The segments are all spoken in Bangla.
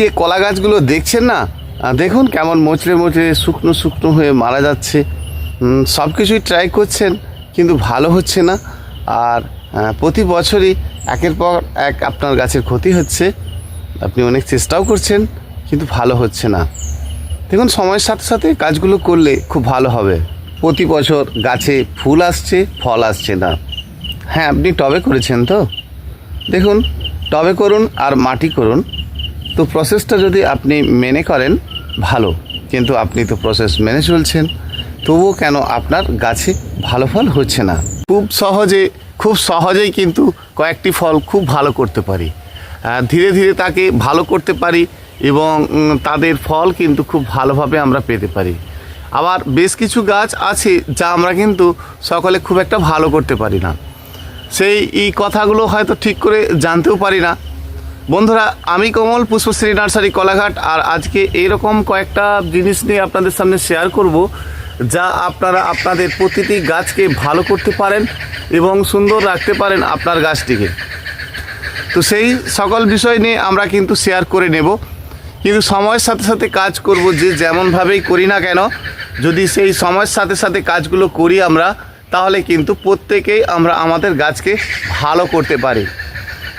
যে কলা গাছগুলো দেখছেন না দেখুন কেমন মোচড়ে মোচড়ে শুকনো শুকনো হয়ে মারা যাচ্ছে। সব কিছুই ট্রাই করছেন, কিন্তু ভালো হচ্ছে না। আর প্রতি বছরই একের পর এক আপনার গাছের ক্ষতি হচ্ছে। আপনি অনেক চেষ্টাও করছেন, কিন্তু ভালো হচ্ছে না। দেখুন, সময়ের সাথে সাথে কাজগুলো করলে খুব ভালো হবে। প্রতি বছর গাছে ফুল আসছে, ফল আসছে না। হ্যাঁ আপনি টবে করেছেন তো? দেখুন, টবে করুন আর মাটি করুন। তো প্রসেসটা যদি আপনি মেনে করেন, ভালো। কিন্তু আপনি তো প্রসেস মেনে চলছেন, তবুও কেন আপনার গাছে ভালো ফল হচ্ছে না? খুব সহজে, খুব সহজেই কিন্তু কয়েকটি ফল খুব ভালো করতে পারি। ধীরে ধীরে তাকে ভালো করতে পারি এবং তাদের ফল কিন্তু খুব ভালোভাবে আমরা পেতে পারি। আবার বেশ কিছু গাছ আছে যা আমরা কিন্তু সকলে খুব একটা ভালো করতে পারি না। সেই এই কথাগুলো হয়তো ঠিক করে জানতেও পারি না। বন্ধুরা, আমি কমল, পুষ্পশ্রী নার্সারি, কলাঘাট, আর আজকে এইরকম কয়েকটা জিনিস নিয়ে আপনাদের সামনে শেয়ার করব যা আপনারা আপনাদের প্রতিটি গাছকে ভালো করতে পারেন এবং সুন্দর রাখতে পারেন আপনার গাছটিকে। তো সেই সকল বিষয় নিয়ে আমরা কিন্তু শেয়ার করে নেব। কিন্তু সময়ের সাথে সাথে কাজ করব যে যেমনভাবেই করি না কেন, যদি সেই সময়ের সাথে সাথে কাজগুলো করি আমরা, তাহলে কিন্তু প্রত্যেকেই আমরা আমাদের গাছকে ভালো করতে পারি।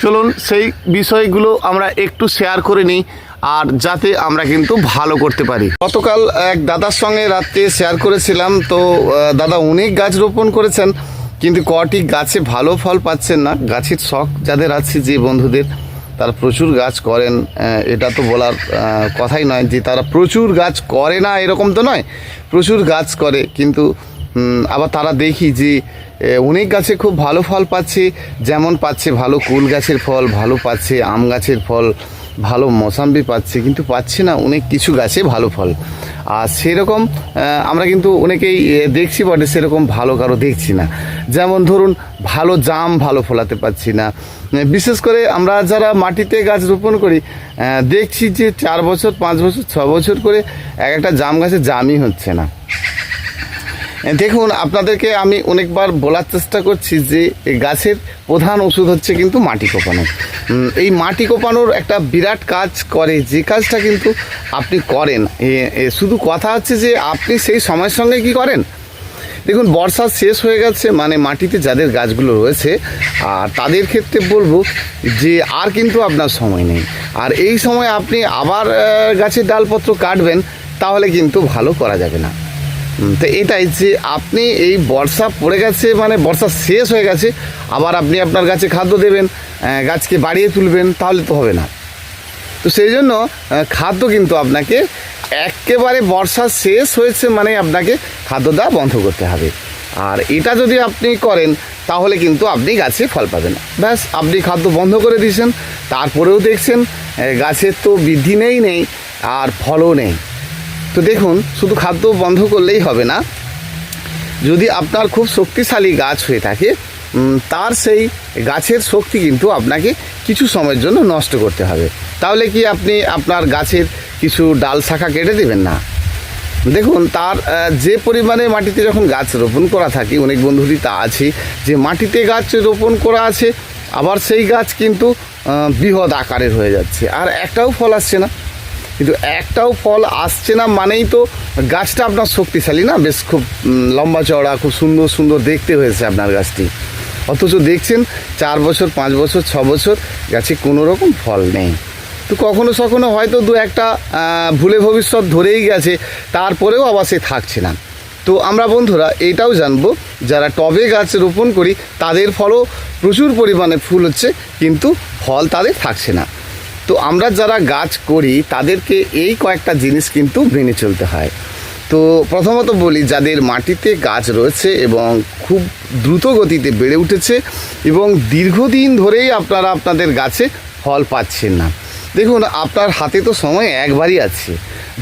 চলুন সেই বিষয়গুলো আমরা একটু শেয়ার করে নিই আর যাতে আমরা কিন্তু ভালো করতে পারি। গতকাল এক দাদার সঙ্গে রাত্রে শেয়ার করেছিলাম, তো দাদা অনেক গাছ রোপণ করেছেন, কিন্তু কটি গাছে ভালো ফল পাচ্ছেন না। গাছের শখ যাদের আছে, যে বন্ধুদের, তারা প্রচুর গাছ করেন এটা তো বলার কথাই নয় যে তারা প্রচুর গাছ করে না, এরকম তো নয়। প্রচুর গাছ করে, কিন্তু আবার তারা দেখি যে অনেক গাছে খুব ভালো ফল পাচ্ছে, যেমন পাচ্ছে ভালো কুল গাছের ফল, ভালো পাচ্ছে আম গাছের ফল, ভালো মৌসাম্বি পাচ্ছে, কিন্তু পাচ্ছে না অনেক কিছু গাছে ভালো ফল। আর সেরকম আমরা কিন্তু অনেকেই দেখছি বটে, সেরকম ভালো কারও দেখছি না। যেমন ধরুন, ভালো জাম ভালো ফলাতে পারছি না। বিশেষ করে আমরা যারা মাটিতে গাছ রোপণ করি দেখছি যে চার বছর, পাঁচ বছর, ছ বছর করে এক একটা জাম গাছে জামই হচ্ছে না। দেখুন, আপনাদেরকে আমি অনেকবার বলার চেষ্টা করছি যে গাছের প্রধান ওষুধ হচ্ছে কিন্তু মাটি কোপানো। এই মাটি কোপানোর একটা বিরাট কাজ করে, যে কাজটা কিন্তু আপনি করেন। শুধু কথা হচ্ছে যে আপনি সেই সময়ের সঙ্গে কি করেন? দেখুন, বর্ষা শেষ হয়ে গেছে মানে মাটিতে যাদের গাছগুলো রয়েছে, আর তাদের ক্ষেত্রে বলব যে আর কিন্তু আপনার সময় নেই। আর এই সময় আপনি আবার গাছের ডালপত্র কাটবেন, তাহলে কিন্তু ভালো করা যাবে না। তো এটাই যে আপনি এই বর্ষা পড়ে গেছে মানে বর্ষা শেষ হয়ে গেছে, আবার আপনি আপনার গাছে খাদ্য দেবেন গাছকে বাড়িয়ে তুলবেন, তাহলে তো হবে না। তো সেই জন্য খাদ্য কিন্তু আপনাকে একেবারে বর্ষা শেষ হয়েছে মানে আপনাকে খাদ্য দেওয়া বন্ধ করতে হবে। আর এটা যদি আপনি করেন, তাহলে কিন্তু আপনি গাছে ফল পাবেন। ব্যাস, আপনি খাদ্য বন্ধ করে দিয়েছেন, তারপরেও দেখছেন গাছের তো বৃদ্ধি নেই নেই, আর ফলও নেই। তো দেখুন, শুধু খাদ্য বন্ধ করলেই হবে না। যদি আপনার খুব শক্তিশালী গাছ হয়ে থাকে তার সেই গাছের শক্তি কিন্তু আপনাকে কিছু সময়ের জন্য নষ্ট করতে হবে। তাহলে কি আপনি আপনার গাছের কিছু ডাল শাখা কেটে দেবেন না? দেখুন, তার যে পরিমাণে মাটিতে যখন গাছ রোপণ করা থাকে, অনেক বন্ধুরই তা আছে, যে মাটিতে গাছ রোপণ করা আছে, আবার সেই গাছ কিন্তু বৃহৎ আকারের হয়ে যাচ্ছে। আর একটাও ফল আসছে না। কিন্তু একটাও ফল আসছে না মানেই তো গাছটা আপনার শক্তিশালী না? বেশ খুব লম্বা চওড়া, খুব সুন্দর সুন্দর দেখতে হয়েছে আপনার গাছটি। অথচ দেখছেন চার বছর, পাঁচ বছর, ছ বছর গাছে কোনো রকম ফল নেই। তো কখনো সখনো হয়তো দু একটা ভুলে ভবিষ্যৎ ধরেই গেছে, তারপরেও আবার সে থাকছে না। তো আমরা বন্ধুরা এটাও জানব, যারা টবে গাছ রোপণ করি, তাদের ফলও প্রচুর পরিমাণে ফুল হচ্ছে, কিন্তু ফল তাদের থাকছে না। তো আমরা যারা গাছ করি, তাদেরকে এই কয়েকটা জিনিস কিন্তু মেনে চলতে হয়। তো প্রথমত বলি, যাদের মাটিতে গাছ রয়েছে এবং খুব দ্রুত গতিতে বেড়ে উঠেছে এবং দীর্ঘদিন ধরেই আপনারা আপনাদের গাছে ফল পাচ্ছেন না। দেখুন, আপনার হাতে তো সময় একবারই আছে।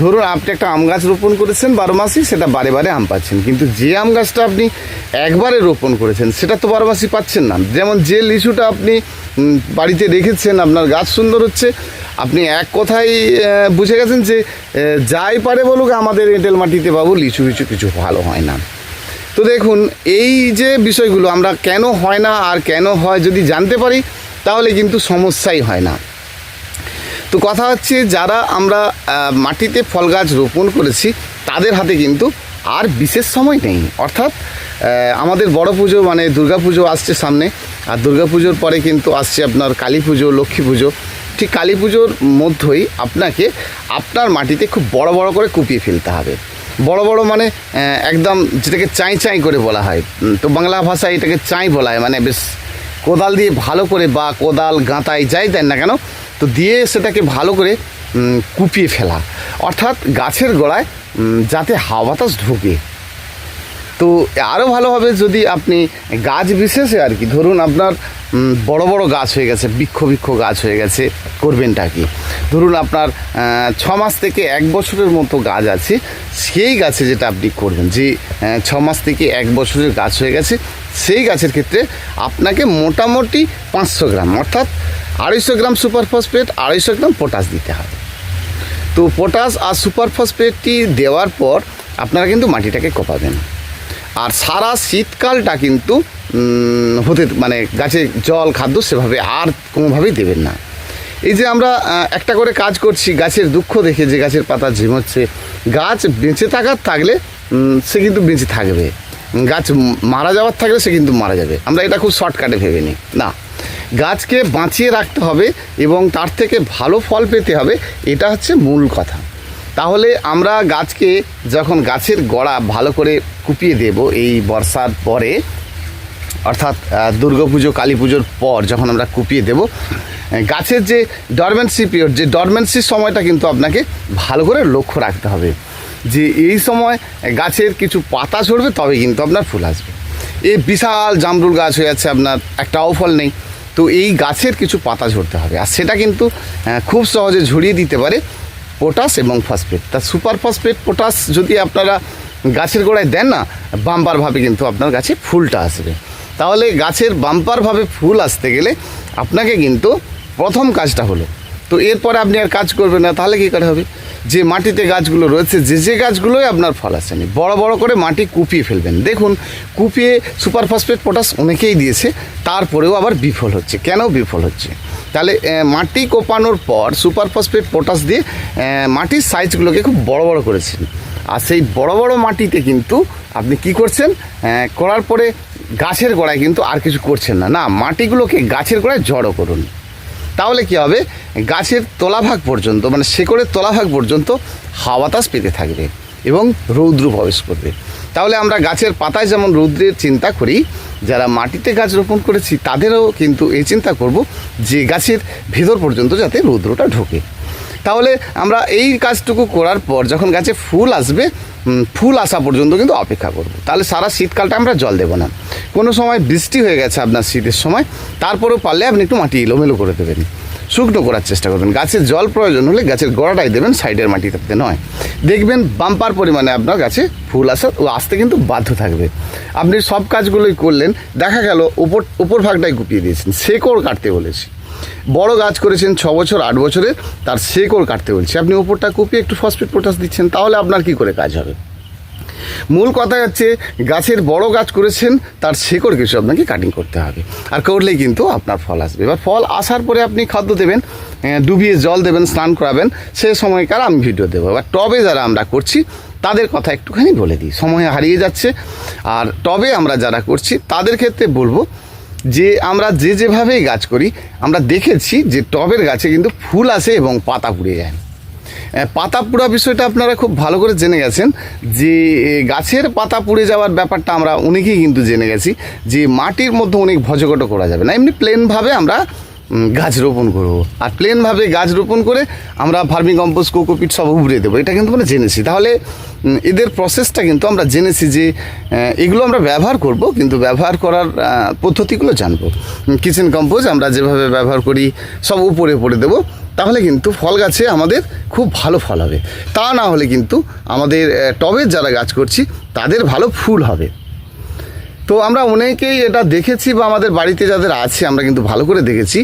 ধরুন আপনি একটা আম গাছ রোপণ করেছেন বারো মাসই, সেটা বারে বারে আম পাচ্ছেন। কিন্তু যে আম গাছটা আপনি একবারে রোপণ করেছেন, সেটা তো বারো মাসই পাচ্ছেন না। যেমন যে লিচুটা আপনি বাড়িতে রেখেছেন, আপনার গাছ সুন্দর হচ্ছে, আপনি এক কথাই বুঝে গেছেন যে যাই পারে বলুক, আমাদের এঁটেল মাটিতে বাবু লিচু লিচু কিছু ভালো হয় না। তো দেখুন, এই যে বিষয়গুলো, আমরা কেন হয় না আর কেন হয় যদি জানতে পারি, তাহলে কিন্তু সমস্যাই হয় না। তো কথা হচ্ছে যারা আমরা মাটিতে ফল গাছ রোপণ করেছি, তাদের হাতে কিন্তু আর বিশেষ সময় নেই। অর্থাৎ আমাদের বড় পুজো মানে দুর্গা পুজো আসছে সামনে, আর দুর্গা পুজোর পরে কিন্তু আসছে আপনার কালী পুজো, লক্ষ্মী পুজো। ঠিক কালী পুজোর মধ্যেই আপনাকে আপনার মাটিতে খুব বড় বড় করে কুপিয়ে ফেলতে হবে। বড় বড় মানে একদম যেটাকে চাই চাই করে বলা হয়। তো বাংলা ভাষায় এটাকে চাই বলা হয়। মানে বেশ কোদাল দিয়ে ভালো করে বা কোদাল গাঁতায় যাই দেন না কেন তো দিয়ে সেটাকে ভালো করে কুপিয়ে ফেলা। অর্থাৎ গাছের গোড়ায় যাতে হাওয়া বাতাস ঢুকে। তো আরও ভালো হবে যদি আপনি গাছ বিশেষে আর কি, ধরুন আপনার বড় বড় গাছ হয়ে গেছে, বৃক্ষ বৃক্ষ গাছ হয়ে গেছে করবেনটা কি? ধরুন আপনার ছ মাস থেকে এক বছরের মতো গাছ আছে, সেই গাছে যেটা আপনি করবেন, যে ছ মাস থেকে এক বছরের গাছ হয়ে গেছে সেই গাছের ক্ষেত্রে আপনাকে মোটামুটি পাঁচশো গ্রাম, অর্থাৎ আড়াইশো গ্রাম সুপার ফসফেট, আড়াইশো গ্রাম পটাশ দিতে হবে। তো পটাশ আর সুপার ফসফেটটি দেওয়ার পর আপনারা কিন্তু মাটিটাকে কোপাবেন। আর সারা শীতকালটা কিন্তু হতে মানে গাছে জল, খাদ্য সেভাবে আর কোনোভাবেই দেবেন না। এই যে আমরা একটা করে কাজ করছি, গাছের দুঃখ দেখে যে গাছের পাতা ঝিমোচ্ছে, গাছ বেঁচে থাকার থাকলে সে কিন্তু বেঁচে থাকবে। গাছ মারা যাওয়ার থাকলে সে কিন্তু মারা যাবে। আমরা এটা খুব শর্টকাটে ভেবে নিই। না, গাছকে বাঁচিয়ে রাখতে হবে এবং তার থেকে ভালো ফল পেতে হবে, এটা হচ্ছে মূল কথা। তাহলে আমরা গাছকে যখন গাছের গোড়া ভালো করে কুপিয়ে দেব এই বর্ষার পরে, অর্থাৎ দুর্গা পুজো কালী পুজোর পর যখন আমরা কুপিয়ে দেব, গাছের যে ডরমেন্সি পিরিয়ড যে ডরমেন্সির সময়টা কিন্তু আপনাকে ভালো করে লক্ষ্য রাখতে হবে। যে এই সময় গাছের কিছু পাতা ঝরবে তবে কিন্তু আপনার ফুল আসবে। এই বিশাল জামরুল গাছ হয়ে যাচ্ছে আপনার, একটাও ফল নেই। তো এই গাছের কিছু পাতা ঝরতে হবে। আর সেটা কিন্তু খুব সহজে ঝরিয়ে দিতে পারে পটাশ এবং ফসফেট। তা সুপার ফসফেট, পটাশ যদি আপনারা গাছের গোড়ায় দেন না, বাম্পারভাবে কিন্তু আপনার গাছে ফুলটা আসবে। তাহলে গাছের বাম্পারভাবে ফুল আসতে গেলে আপনাকে কিন্তু প্রথম কাজটা হলো। তো এরপরে আপনি আর কাজ করবেন না, তাহলে কী করে হবে? যে মাটিতে গাছগুলো রয়েছে, যে যে গাছগুলোই আপনার ফল আসেনি, বড় বড় করে মাটি কুপিয়ে ফেলবেন। দেখুন, কুপিয়ে সুপার ফসফেট পটাশ অনেকেই দিয়েছে, তারপরেও আবার বিফল হচ্ছে। কেন বিফল হচ্ছে? তাহলে মাটি কোপানোর পর সুপার ফসফেট পটাশ দিয়ে মাটির সাইজগুলোকে খুব বড় বড় করেছেন। আর সেই বড় বড় মাটিতে কিন্তু আপনি কি করছেন? করার পরে গাছের গোড়ায় কিন্তু আর কিছু করছেন না। না, মাটিগুলোকে গাছের গোড়ায় জড়ো করুন। তাহলে কি হবে? গাছের তলাভাগ পর্যন্ত মানে শেকড়ের তলাভাগ পর্যন্ত হাওয়া বাতাস পেতে থাকবে এবং রৌদ্র প্রবেশ করবে। তাহলে আমরা গাছের পাতায় যেমন রৌদ্রের চিন্তা করি, যারা মাটিতে গাছ রোপণ করেছি তাদেরও কিন্তু এই চিন্তা করব যে গাছের ভেতর পর্যন্ত যাতে রৌদ্রটা ঢোকে। তাহলে আমরা এই কাজটুকু করার পর যখন গাছে ফুল আসবে ফুল আসা পর্যন্ত কিন্তু অপেক্ষা করব। তাহলে সারা শীতকালটা আমরা জল দেবো না। কোনো সময় বৃষ্টি হয়ে গেছে আপনার শীতের সময়, তারপরেও পারলে আপনি একটু মাটি এলোমেলো করে দেবেন। শুকনো করার চেষ্টা করবেন। গাছের জল প্রয়োজন হলে গাছের গোড়াটাই দেবেন, সাইডের মাটিতে নয়। দেখবেন বাম্পার পরিমাণে আপনার গাছে ফুল আসা ও আসতে কিন্তু বাধ্য থাকবে। আপনি সব কাজগুলোই করলেন, দেখা গেল উপর উপর ভাগটাই কুপিয়ে দিয়েছেন। শেকড় কাটতে বলেছি। বড় গাছ করেছেন ছ বছর, আট বছরে, তার শেকড় কাটতে বলছি। আপনি ওপরটা কুপিয়ে একটু ফসফেট পটাশ দিচ্ছেন, তাহলে আপনার কি করে কাজ হবে? মূল কথা হচ্ছে, গাছের বড় গাছ করেছেন, তার শেকড় কিছু আপনাকে কাটিং করতে হবে। আর করলেই কিন্তু আপনার ফল আসবে। এবার ফল আসার পরে আপনি খাদ্য দেবেন ডুবিয়ে জল দেবেন, স্নান করাবেন, সে সময়কার আমি ভিডিও দেবো। এবার টবে যারা আমরা করছি, তাদের কথা একটুখানি বলে দিই। সময় হারিয়ে যাচ্ছে, আর টবে আমরা যারা করছি, তাদের ক্ষেত্রে বলব যে আমরা যে যেভাবেই গাছ করি, আমরা দেখেছি যে টবের গাছে কিন্তু ফুল আসে এবং পাতা পুড়ে যায়। পাতা পুড়া বিষয়টা আপনারা খুব ভালো করে জেনে গেছেন যে গাছের পাতা পুড়ে যাওয়ার ব্যাপারটা আমরা অনেকেই কিন্তু জেনে গেছি যে মাটির মধ্যে অনেক ভজকট করা যাবে না। এমনি প্লেনভাবে আমরা গাছ রোপণ করব। আর প্লেনভাবে গাছ রোপণ করে আমরা ফার্মিং কম্পোস্ট, কোকোপিট সব উবড়ে দেবো। এটা কিন্তু আমরা জেনেছি। তাহলে এদের প্রসেসটা কিন্তু আমরা জেনেছি যে এগুলো আমরা ব্যবহার করব, কিন্তু ব্যবহার করার পদ্ধতিগুলো জানব। কিচেন কম্পোজ আমরা যেভাবে ব্যবহার করি, সব উপরে পড়ে দেবো। তাহলে কিন্তু ফল গাছে আমাদের খুব ভালো ফল হবে। তা না হলে কিন্তু আমাদের টবের যারা গাছ করছি, তাদের ভালো ফুল হবে। তো আমরা অনেকেই এটা দেখেছি বা আমাদের বাড়িতে যাদের আছে, আমরা কিন্তু ভালো করে দেখেছি।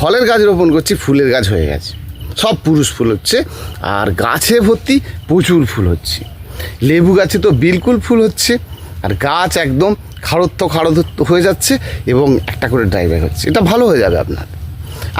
ফলের গাছ রোপণ করছি, ফুলের গাছ হয়ে গেছে। সব পুরুষ ফুল হচ্ছে, আর গাছে ভর্তি প্রচুর ফুল হচ্ছে। লেবু গাছে তো বিলকুল ফুল হচ্ছে, আর গাছ একদম খাড়ত্ব খাড়ত্ব হয়ে যাচ্ছে এবং একটা করে ড্রাইভার হচ্ছে। এটা ভালো হয়ে যাবে আপনার।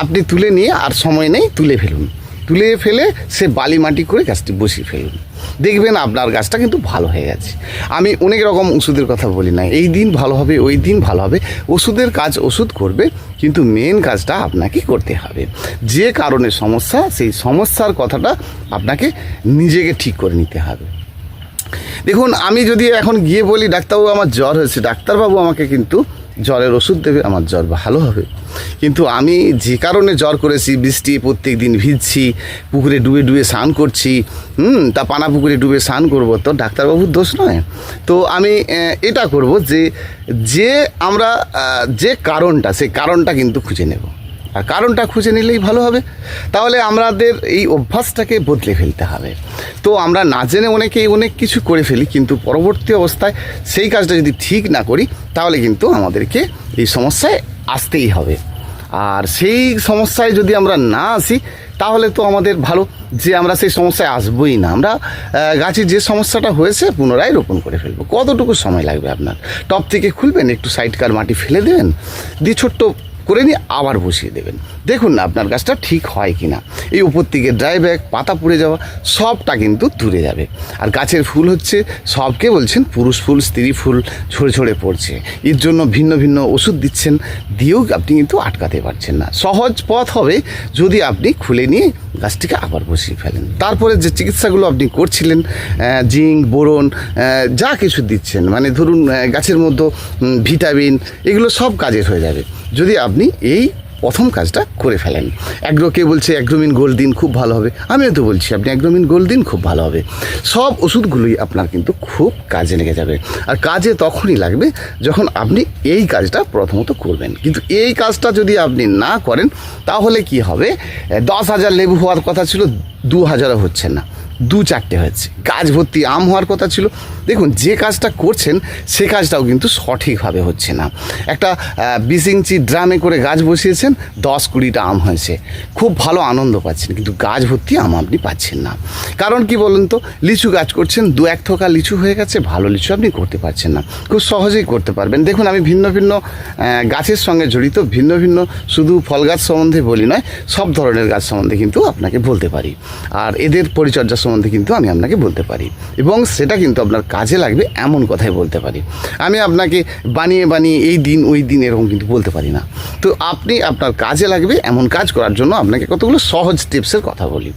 আপনি তুলে নিয়ে আর সময় নেই, তুলে ফেলুন। তুলে ফেলে সে বালি মাটি করে গাছটি বসিয়ে ফেলুন। দেখবেন আপনার গাছটা কিন্তু ভালো হয়ে গেছে। আমি অনেক রকম ওষুধের কথা বলি না, এই দিন ভালো হবে, ওই দিন ভালো হবে। ওষুধের কাজ ওষুধ করবে, কিন্তু মেন কাজটা আপনাকে করতে হবে। যে কারণে সমস্যা, সেই সমস্যার কথাটা আপনাকে নিজেকে ঠিক করে নিতে হবে। দেখুন, আমি যদি এখন গিয়ে বলি, ডাক্তারবাবু, আমার জ্বর হয়েছে। ডাক্তারবাবু আমাকে কিন্তু জ্বরের ওষুধ দেবে, আমার জ্বর ভালো হবে। কিন্তু আমি যে কারণে জ্বর করেছি, বৃষ্টি, প্রত্যেক দিন ভিজছি, পুকুরে ডুবে ডুবে স্নান করছি, হুম, তা পানা পুকুরে ডুবে স্নান করব, তো ডাক্তারবাবুর দোষ নয়। তো আমি এটা করব যে যে আমরা যে কারণটা, সেই কারণটা কিন্তু খুঁজে নেব। আর কারণটা খুঁজে নিলেই ভালো হবে। তাহলে আমাদের এই অভ্যাসটাকে বদলে ফেলতে হবে। তো আমরা না জেনে অনেকেই অনেক কিছু করে ফেলি, কিন্তু পরবর্তী অবস্থায় সেই কাজটা যদি ঠিক না করি, তাহলে কিন্তু আমাদেরকে এই সমস্যায় আসতেই হবে। আর সেই সমস্যায় যদি আমরা না আসি, তাহলে তো আমাদের ভালো যে আমরা সেই সমস্যায় আসবোই না। আমরা গাছের যে সমস্যাটা হয়েছে পুনরায় রোপণ করে ফেলব। কতটুকু সময় লাগবে আপনার? টপ থেকে খুলবেন, একটু সাইডকার মাটি ফেলে দেবেন, দিয়ে ছোট্ট করে নিয়ে আবার বসিয়ে দেবেন। দেখুন না, আপনার গাছটা ঠিক হয় কি না এই উপর থেকে ড্রাই ব্যাগ পাতা পুড়ে যাওয়া, সবটা কিন্তু দূরে যাবে। আর গাছের ফুল হচ্ছে, সবকে বলছেন পুরুষ ফুল, স্ত্রী ফুল ছড়ে ছড়ে পড়ছে। এর জন্য ভিন্ন ভিন্ন ওষুধ দিচ্ছেন, দিয়েও আপনি কিন্তু আটকাতে পারছেন না। সহজ পথ হবে যদি আপনি খুলে নিয়ে গাছটিকে আবার বসিয়ে ফেলেন। তারপরে যে চিকিৎসাগুলো আপনি করছিলেন জিঙ্ক, বোরন যা কিছু দিচ্ছেন মানে ধরুন গাছের মধ্যে ভিটামিন, এগুলো সব কাজের হয়ে যাবে। যদি আপনি এই প্রথম কাজটা করে ফেলেন। অ্যাগ্রো কে বলছে অ্যাগ্রোমিন গোল্ড দিন খুব ভালো হবে। আমিও তো বলছি, আপনি অ্যাগ্রোমিন গোল্ড দিন খুব ভালো হবে। সব ওষুধগুলোই আপনার কিন্তু খুব কাজে লেগে যাবে। আর কাজে তখনই লাগবে যখন আপনি এই কাজটা প্রথমত করবেন। কিন্তু এই কাজটা যদি আপনি না করেন, তাহলে কি হবে? দশ হাজার লেবু হওয়ার কথা ছিল, দু হাজারও হচ্ছে না। দু চারটে হয়েছে। গাছ ভর্তি আম হওয়ার কথা ছিল দেখুন, যে কাজটা করছেন, সে কাজটাও কিন্তু সঠিকভাবে হচ্ছে না। একটা বিশ ইঞ্চি ড্রামে করে গাছ বসিয়েছেন, দশ কুড়িটা আম হয়েছে। খুব ভালো আনন্দ পাচ্ছেন, কিন্তু গাছ ভর্তি আম আপনি পাচ্ছেন না। কারণ কি বলুন তো, লিচু গাছ করছেন, দু এক থোকা লিচু হয়ে গেছে, ভালো লিচু আপনি করতে পারছেন না। খুব সহজেই করতে পারবেন। দেখুন, আমি ভিন্ন ভিন্ন গাছের সঙ্গে জড়িত, ভিন্ন ভিন্ন, শুধু ফল গাছ সম্বন্ধে বলি নয়, সব ধরনের গাছ সম্বন্ধে কিন্তু আপনাকে বলতে পারি। আর এদের পরিচর্যা সম্বন্ধে কিন্তু আমি আপনাকে বলতে পারি। এবং সেটা কিন্তু আপনার কাজে লাগবে এমন কথাই বলতে পারি। আমি আপনাকে বানিয়ে বানিয়ে এই দিন, ওই দিন এরকম কিন্তু বলতে পারি না। তো আপনি আপনার কাজে লাগবে এমন কাজ করার জন্য আপনাকে কতগুলো সহজ টিপসের কথা বলি।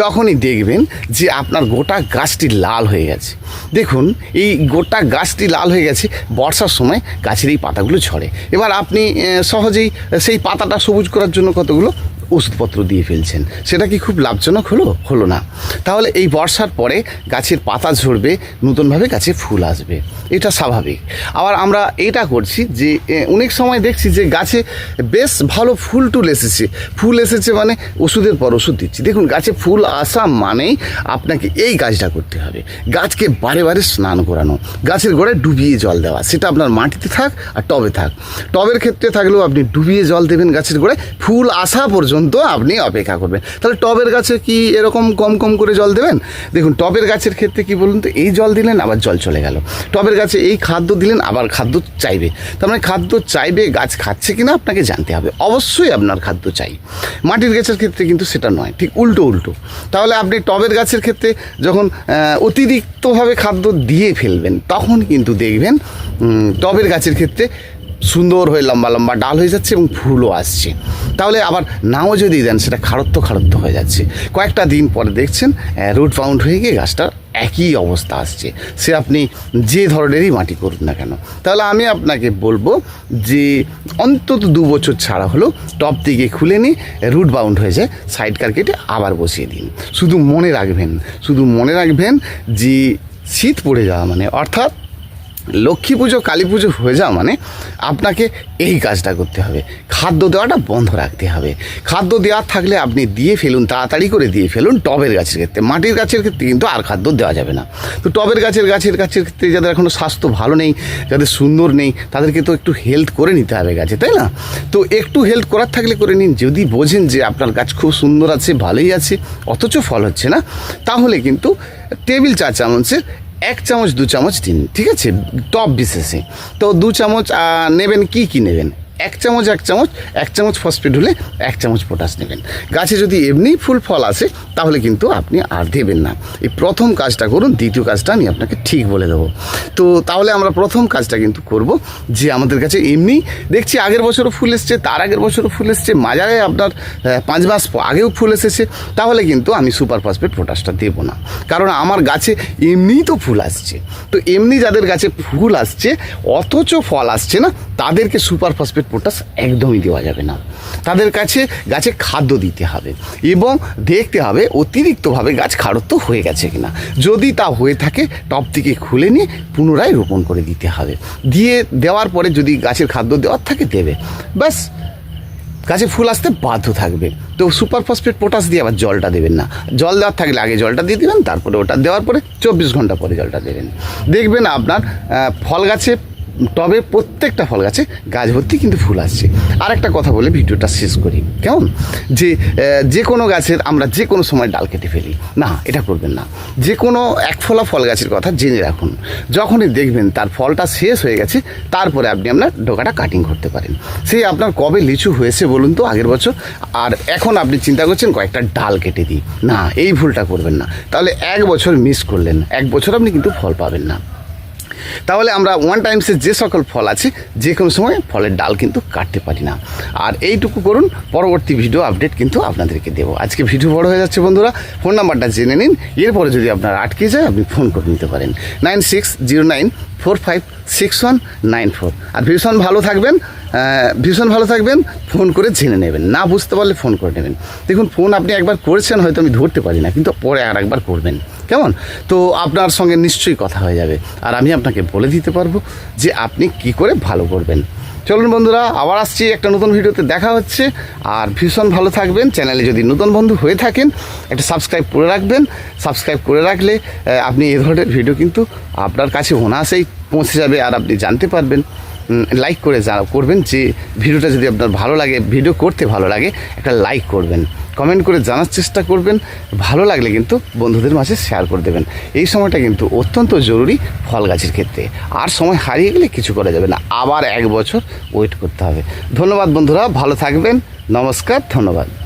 যখনই দেখবেন যে আপনার গোটা গাছটি লাল হয়ে গেছে, দেখুন এই গোটা গাছটি লাল হয়ে গেছে, বর্ষার সময় গাছের এই পাতাগুলো ঝরে। এবার আপনি সহজেই সেই পাতাটা সবুজ করার জন্য কতগুলো ওষুধপত্র দিয়ে ফেলছেন। সেটা কি খুব লাভজনক হলো? হলো না। তাহলে এই বর্ষার পরে গাছের পাতা ঝরবে, নতুনভাবে গাছে ফুল আসবে। এটা স্বাভাবিক। আবার আমরা এটা করছি যে অনেক সময় দেখছি যে গাছে বেশ ভালো ফুল টুল এসেছে। ফুল এসেছে মানে ওষুধের পর ওষুধ দিচ্ছি। দেখুন, গাছে ফুল আসা মানেই আপনাকে এই কাজটা করতে হবে। গাছকে বারে বারে স্নান করানো। গাছের গোড়ায় ডুবিয়ে জল দেওয়া। সেটা আপনার মাটিতে থাক আর টবে থাক। টবের ক্ষেত্রে থাকলেও আপনি ডুবিয়ে জল দেবেন গাছের গোড়ায়। ফুল আসা পর্যন্ত আপনি অপেক্ষা করবেন। তাহলে টবের গাছে কি এরকম কম কম করে জল দেবেন? দেখুন, টবের গাছের ক্ষেত্রে কি বলুন তো, এই জল দিলেন, আবার জল চলে গেল। টবের গাছে এই খাদ্য দিলেন, আবার খাদ্য চাইবে। তার মানে খাদ্য চাইবে, গাছ খাচ্ছে কিনা আপনাকে জানতে হবে। অবশ্যই আপনার খাদ্য চাই। মাটির গাছের ক্ষেত্রে কিন্তু সেটা নয়, ঠিক উল্টো উল্টো। তাহলে আপনি টবের গাছের ক্ষেত্রে যখন অতিরিক্তভাবে খাদ্য দিয়ে ফেলবেন, তখন কিন্তু দেখবেন টবের গাছের ক্ষেত্রে সুন্দর হয়ে লম্বা লম্বা ডাল হয়ে যাচ্ছে এবং ফুলও আসছে। তাহলে আবার নাও যদি দেন, সেটা খাড়ত্ব খাড়ত্ব হয়ে যাচ্ছে। কয়েকটা দিন পরে দেখছেন রুট বাউন্ড হয়ে গিয়ে গাছটা একই অবস্থা আসছে। সে আপনি যে ধরনেরই মাটি করুন না কেন। তাহলে আমি আপনাকে বলব যে অন্তত দু বছর ছাড়া হলেও টপ থেকে খুলে নিয়ে রুট বাউন্ড হয়ে যায় সাইড কার কেটে আবার বসিয়ে দিন। শুধু মনে রাখবেন, শুধু মনে রাখবেন যে শীত পড়ে যাওয়া মানে অর্থাৎ লক্ষ্মী পুজো, কালী পুজো হয়ে যাওয়া মানে আপনাকে এই কাজটা করতে হবে। খাদ্য দেওয়াটা বন্ধ রাখতে হবে। খাদ্য দেওয়ার থাকলে আপনি দিয়ে ফেলুন, তাড়াতাড়ি করে দিয়ে ফেলুন টবের গাছের ক্ষেত্রে। মাটির গাছের ক্ষেত্রে কিন্তু আর খাদ্য দেওয়া যাবে না। তো টবের গাছের গাছের গাছের ক্ষেত্রে যাদের এখনও স্বাস্থ্য ভালো নেই, যাদের সুন্দর নেই, তাদেরকে তো একটু হেল্প করে নিতে হবে গাছে, তাই না? তো একটু হেল্প করার থাকলে করে নিন। যদি বোঝেন যে আপনার গাছ খুব সুন্দর আছে, ভালোই আছে, অথচ ফল হচ্ছে না, তাহলে কিন্তু টেবিল চা চামচের এক চামচ, দু চামচ দিন, ঠিক আছে? টপ বিশেষে। তো দু চামচ নেবেন কি কি নেবেন? এক চামচ এক চামচ এক চামচ ফসফেট হলে এক চামচ পটাশ নেবেন। গাছে যদি এমনি ফুল ফল আসে, তাহলে কিন্তু আপনি আর দেবেন না। এই প্রথম কাজটা করুন, দ্বিতীয় কাজটা আমি আপনাকে ঠিক বলে দেবো। তো তাহলে আমরা প্রথম কাজটা কিন্তু করব যে আমাদের কাছে এমনি, দেখছি আগের বছরও ফুল এসছে, তার আগের বছরও ফুল এসছে, মাজারে আপনার পাঁচ মাস আগেও ফুল এসেছে, তাহলে কিন্তু আমি সুপার ফসফেট পটাশটা দেবো না। কারণ আমার গাছে এমনিই তো ফুল আসছে। তো এমনি যাদের গাছে ফুল আসছে, অথচ ফল আসছে না, তাদেরকে সুপার ফসফেট পটাশ একদমই দেওয়া যাবে না। তাদের কাছে গাছে খাদ্য দিতে হবে এবং দেখতে হবে অতিরিক্তভাবে গাছ খাড়ত্ব হয়ে গেছে কিনা। যদি তা হয়ে থাকে, টপ থেকে খুলে নিয়ে পুনরায় রোপণ করে দিতে হবে। দিয়ে দেওয়ার পরে যদি গাছের খাদ্য দেওয়ার থাকে, দেবে। ব্যাস, গাছে ফুল আসতে বাধ্য থাকবে। তো সুপার ফসফেট পটাশ দিয়ে আবার জলটা দেবেন না। জল দেওয়ার থাকলে আগে জলটা দিয়ে দিবেন, তারপরে ওটা দেওয়ার পরে চব্বিশ ঘণ্টা পরে জলটা দেবেন। দেখবেন আপনার ফল গাছে টবে প্রত্যেকটা ফল গাছে গাছ ভর্তি কিন্তু ফুল আসছে। আর একটা কথা বলে ভিডিওটা শেষ করি। কেমন? যে যে কোনো গাছের আমরা যে কোনো সময় ডাল কেটে ফেলি। না, এটা করবেন না। যে কোনো এক ফলা ফল গাছের কথা জেনে রাখুন। যখনই দেখবেন তার ফলটা শেষ হয়ে গেছে, তারপরে আপনি আপনার ডোকাটা কাটিং করতে পারেন। সেই আপনার কবে লিচু হয়েছে বলুন তো আগের বছর? আর এখন আপনি চিন্তা করছেন কয়েকটা ডাল কেটে দিই। না, এই ভুলটা করবেন না। তাহলে এক বছর মিস করলেন। এক বছর আপনি কিন্তু ফল পাবেন না। তাহলে আমরা ওয়ান টাইমসের যে সকল ফল আছে, যে কোনো সময় ফলের ডাল কিন্তু কাটতে পারি না। আর এইটুকু করুন, পরবর্তী ভিডিও আপডেট কিন্তু আপনাদেরকে দেবো। আজকে ভিডিও বড় হয়ে যাচ্ছে বন্ধুরা ফোন নাম্বারটা জেনে নিন, এরপরে যদি আপনার আটকে যায়, আপনি ফোন করে নিতে পারেন। Nine six zero nine four five six one nine four আর ভীষণ ভালো থাকবেন ভীষণ ভালো থাকবেন ফোন করে জেনে নেবেন। না বুঝতে পারলে ফোন করে নেবেন। দেখুন ফোন আপনি একবার করেছেন, হয়তো আমি ধরতে পারি না, কিন্তু পরে আর একবার করবেন। কেমন? তো আপনার সঙ্গে নিশ্চয়ই কথা হয়ে যাবে। আর আমি আপনাকে বলে দিতে পারব যে আপনি কি করে ভালো করবেন। চলুন বন্ধুরা, আবার আসছি একটা নতুন ভিডিওতে দেখা হচ্ছে। আর ভীষণ ভালো থাকবেন। চ্যানেলে যদি নতুন বন্ধু হয়ে থাকেন, একটা সাবস্ক্রাইব করে রাখবেন। সাবস্ক্রাইব করে রাখলে আপনি এ ধরনের ভিডিও কিন্তু আপনার কাছে অনায়াসেই পৌঁছে যাবে আর আপনি জানতে পারবেন। লাইক করে যা, করবেন যে ভিডিওটা যদি আপনার ভালো লাগে, ভিডিও করতে ভালো লাগে, একটা লাইক করবেন। কমেন্ট করে জানার চেষ্টা করবেন। ভালো লাগলে কিন্তু বন্ধুদের মাঝে শেয়ার করে দেবেন। এই সময়টা কিন্তু অত্যন্ত জরুরি ফল গাছের ক্ষেত্রে। আর সময় হারিয়ে গেলে কিছু করা যাবে না। আবার এক বছর ওয়েট করতে হবে। ধন্যবাদ বন্ধুরা, ভালো থাকবেন। নমস্কার, ধন্যবাদ।